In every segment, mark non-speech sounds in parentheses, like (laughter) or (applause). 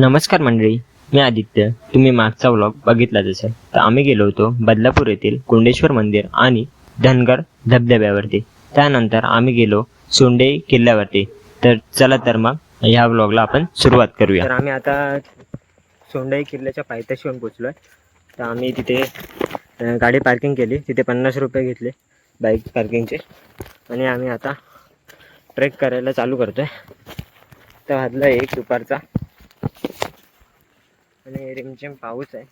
नमस्कार मंडळी मी आदित्य. तुम्ही मागचा व्लॉग बघितलाच असेल. तर आम्ही गेलो होतो बदलापूर येथील कुंडेश्वर मंदिर आणि धनगर धबधब्यावरती. त्यानंतर आम्ही गेलो सोंडे किल्ल्यावरती. तर चला तर मग ह्या व्लॉगला आपण सुरुवात करूया. तर आम्ही आता सोंडाई किल्ल्याच्या पायथ्याशी येऊन पोचलो तर आम्ही तिथे गाडी पार्किंग केली. तिथे पन्नास रुपये घेतले बाईक पार्किंगचे आणि आम्ही आता ट्रेक करायला चालू करतो आहे तर वाजला एक दुपारचा आणि रिमझिम पाऊस आहे.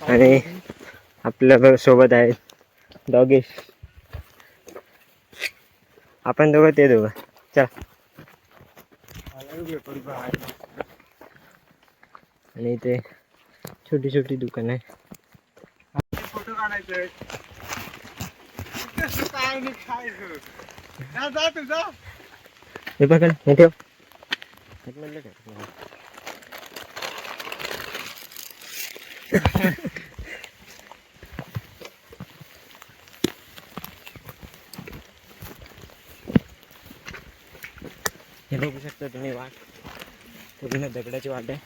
आणि आपल्यासोबत आहे डॉगेश आपण दोघं ते दोघं. चल. आणि इथे छोटी छोटी दुकान आहे फोटो काढायचे. काय नाही खायचं जा जा तू जा. हे बघा हे ठेव. हे बघू शकता तुम्ही वाट. पूर्ण दगडाची वाट आहे.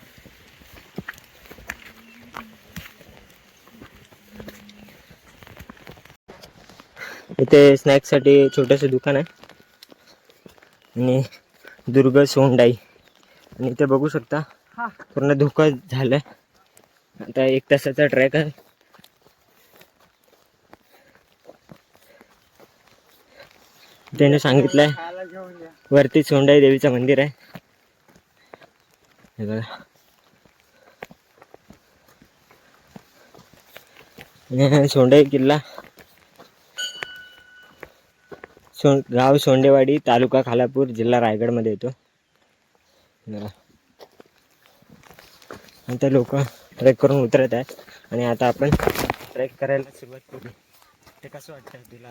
इथे स्नॅक्ससाठी छोटंसं दुकान आहे. आणि दुर्ग सोंडाई. आणि इथे बघू शकता. पूर्ण धोका झालाय. आता एक तासाचा ट्रॅक आहे. त्याने सांगितलंय वरती सोंडाई देवीचं मंदिर आहे. हे बघा. (laughs) सोंडाई किल्ला. सो गाव सोंडेवाडी तालुका खालापूर जिल्हा रायगडमध्ये येतो. बघा. आता लोक ट्रेक करून उतरत आहेत. आणि आता आपण ट्रेक करायला सुरुवात करू. ते कसं वाटतं तुला?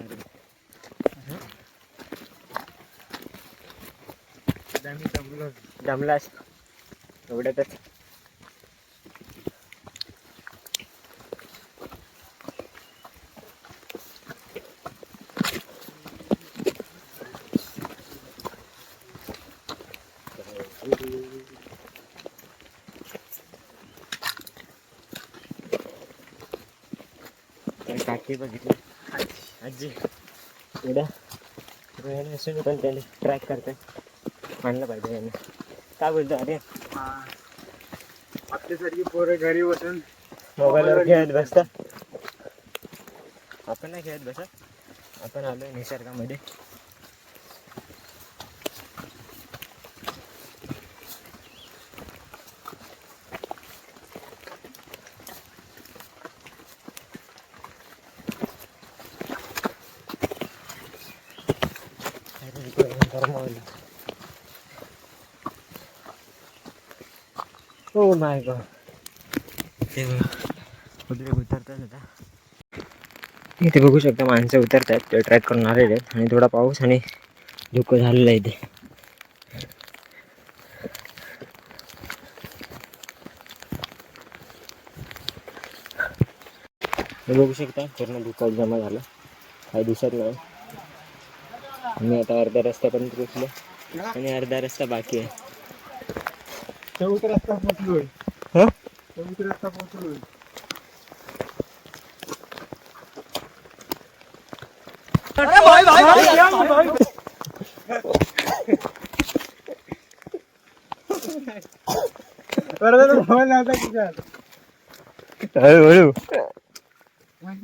आम्ही जमलो दमलास? एवढ्यातच काकी बघितली आजी. एवढ्या रोह्याने असून पण त्याने ट्रॅक करते मानलं पाहिजे यांना काय बोलतो अरे आपल्यासारखी पोरं घरी बसून मोबाईलवर खेळत बसता? आपण नाही खेळत बसत. आपण आलोय निसर्गामध्ये. हो नाही गरमावलं. ओ ते उतरतात आता इथे बघू शकता माणसं उतरतात ते ट्रॅक करून आलेले आहेत. आणि थोडा पाऊस आणि धुकं झालेलं आहे इथे. बघू शकता पूर्ण धुकं जमा झालं. काही दिसत नाही. आम्ही आता अर्ध्या रस्त्यापर्यंत पोचलो आणि अर्धा रस्ता बाकी आहे. चौक रस्ता पोचलोय हं? चौक रस्ता पोचलोय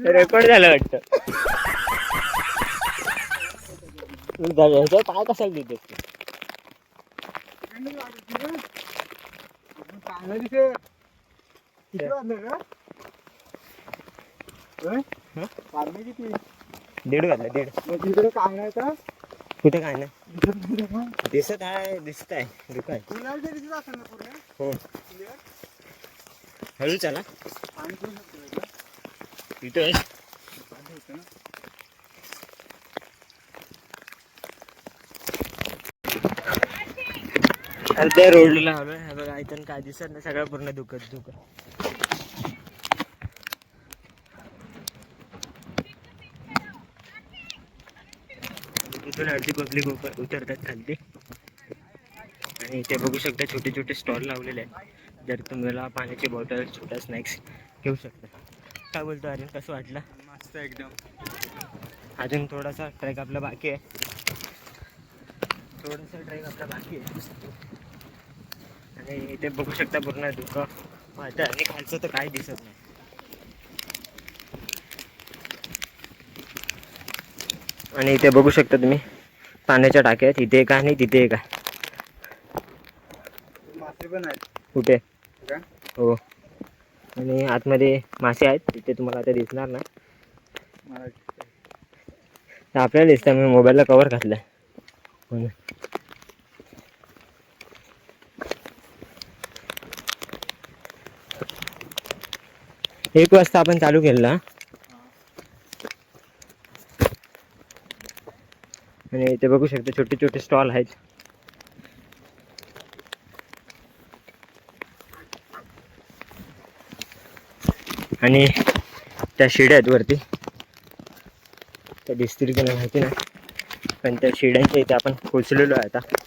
रेकॉर्ड झालं वाटतं झालं ह्याच्यावर पाय कशाला देते चांगलं दीड घातलं दीड. तिकडे काय नाही का कुठे काय नाही? दिसत आहे दिसत आहे दुकान ना हो. हळू चला. पाणी पिऊ शकतो का? इथं पाणी होतं ना. अर्ध्या रोडला. आलोय. हे बघा इथून काय दिसत नाही सगळं पूर्ण दुखत दुखत इथून अर्धी पब्लिक उतरतात खाली आणि इथे बघू शकता छोटे छोटे स्टॉल लावलेले आहेत. जर तुम्हाला पाण्याची बॉटल छोटा स्नॅक्स घेऊ शकता. काय बोलतो अरे कसं वाटलं? मस्त एकदम. अजून थोडासा ट्रेक आपला बाकी आहे. थोडासा ट्रेक आपला बाकी आहे. आणि इथे बघू शकता पूर्ण धुकं आणि खालचं तर काही दिसत नाही. आणि इथे बघू शकता तुम्ही पाण्याच्या टाक्या आहेत. इथे एक आहे आणि तिथे एक आहे. मासे पण आहेत. कुठे? हो. आणि आतमध्ये मासे आहेत. तिथे तुम्हाला आता दिसणार ना आपल्याला दिसतं मी मोबाईलला कवर घातलाय. म्हणून एक वाजता आपण चालू केलं आणि इथे बघू शकता छोटे छोटे स्टॉल आहेत. आणि त्या शिड्या आहेत वरती. त्या दिसतील की नाही माहिती नाही. पण त्या शिड्यांच्या इथे आपण पोचलेलो आहे आता.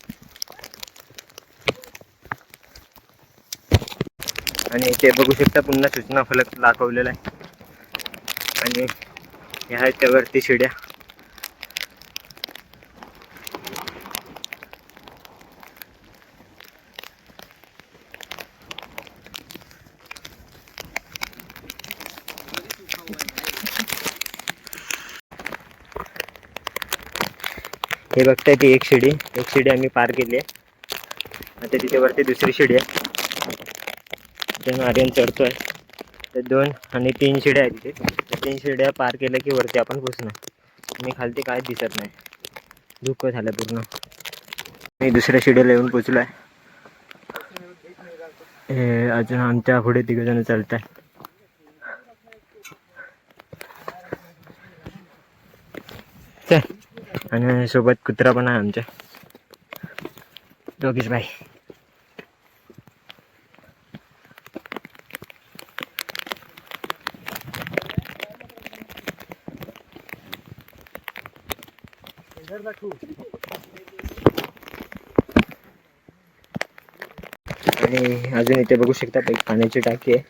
आणि इथे बघू शकता पुन्हा सूचना फलक दाखवलेला आहे. आणि ह्या आहेत शिड्या. हे बघताय ती एक शिडी. एक शिडी आम्ही पार केली आहे. आता तिथे वरती दुसरी शिडी आहे. त्यानं आर्यन चढतोय. तर दोन आणि तीन शिड्या आहेत तिथे. तीन शिड्या पार केल्या की वरती आपण पोचणार आणि खालती काय दिसत नाही. धुकं झालं पूर्ण. मी दुसऱ्या शिड्याला येऊन पोचलो आहे हे अजून आमच्या पुढे तिघ जण चालत आहे चल. आणि सोबत कुत्रा पण आहे आमच्या. दोघीच बाई. आणि अजून इथे बघू शकता एक पाण्याची टाकी आहे.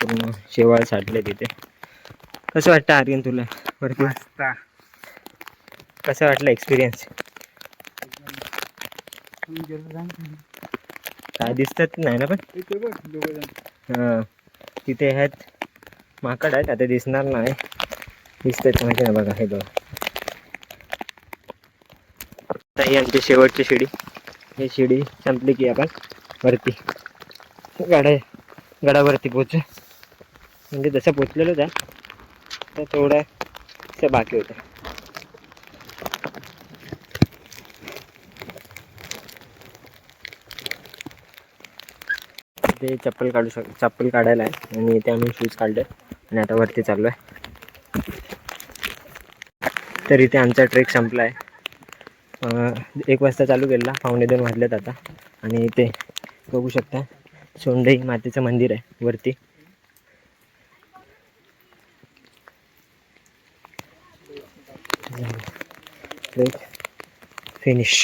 पूर्ण शेवाळ साठले तिथे. कसं वाटतं आर्यन तुला? मस्त. कसं वाटलं एक्सपिरियन्स काय दिसतात नाही ना पण? हां तिथे आहेत. माकड आहेत आता दिसणार नाही. दिसतात माहिती ना बघा हे बघा. आता ही आमची शेवटची शिडी. ही शिडी संपली की आपण वरती. गडा गडावरती पोचू म्हणजे जसं पोचलेलोच आहे तर थोडं असं बाकी होतं. ते चप्पल काढू शक चप्पल काढायला आहे. आणि इथे आम्ही शूज काढले आणि आता वरती चाललो आहे तर इथे आमचा ट्रेक संपला आहे एक वाजता चालू केलेला. पावणे दोन वाजल्यात आता. आणि इथे बघू शकता सोंडई मातेचं मंदिर आहे वरती. फिनिश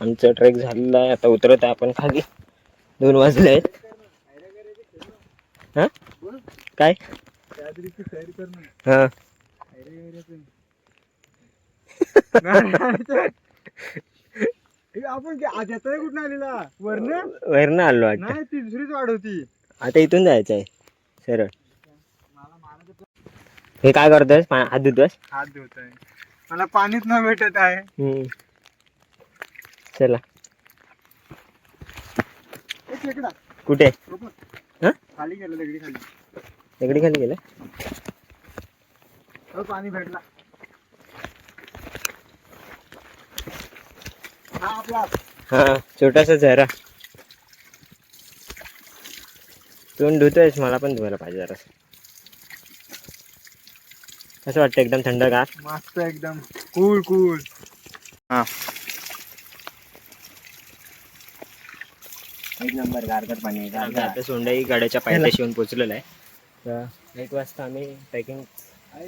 आमचा ट्रेक झालेला आहे. आता उतरत आहे आपण खाली. दोन वाजले आहेत. हां? काय? हा. (laughs) आपण की- आज येतोय कुठं आलेला? वरण वरनं आलो वाटतं ती दुसरीच वाढ होती. आता इथून जायचं आहे सरळ हे काय करतोय हात धुतोस हात धुत आहे मला पाणीच न भेटत आहे. हम्म. चला. ए, खेकडा. कुठे. हा? खाली गेलं दगडी खाली. दगडी खाली गेलं. हो, पाणी भेटला. हा हा छोटासा झरा तोंड धुतोयस मला पण धुवायला पाहिजे जरा कसं वाटतं एकदम थंडगार? मस्त एकदम. कूल कूल हा. एक नंबर गारगर पाणी आता सोंडाई गाड्याच्या पायथ्याशी येऊन पोचलेला आहे. तर एक वाजता आम्ही ट्रेकिंग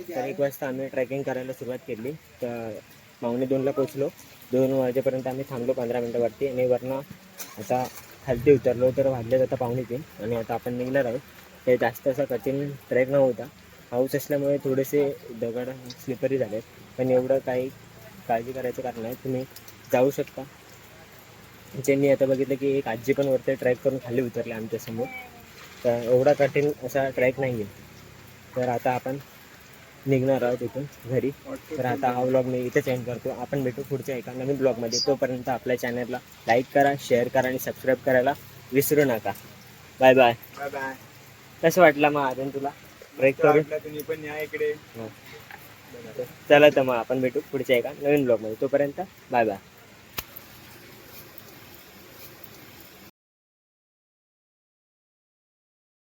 तर एक वाजता आम्ही ट्रेकिंग करायला सुरुवात केली. तर पावणे दोनला पोचलो दोन वाजेपर्यंत आम्ही थांबलो पंधरा मिनटावरती आणि वरनं आता खालती उतरलो तर वाजले आता पावणे तीन. आणि आता आपण निघणार आहोत. ते जास्त असा कठीण ट्रेक नव्हता. पाऊस असल्यामुळे थोडेसे दगड स्लिपरी झाले पण एवढं काही काळजी करायचं कारण नाही. तुम्ही जाऊ शकता. जे मी आता बघितलं की एक आजी पण वरती ट्रॅक करून खाली उतरले आमच्यासमोर तर एवढा कठीण असा ट्रॅक नाही आहे तर आता आपण निघणार आहोत इथून घरी. तर आता हा व्लॉग मी इथेच एंड करतो. आपण भेटू पुढच्या एका नवीन ब्लॉगमध्ये तोपर्यंत आपल्या चॅनलला लाईक करा शेअर करा आणि सबस्क्राईब करायला विसरू नका. बाय बाय बाय बाय कसं वाटलं मग अजून तुला? ट्रेक करून? तुम्ही पण या इकडे. चला तर मग आपण भेटू पुढच्या एका नवीन ब्लॉगमध्ये तोपर्यंत बाय बाय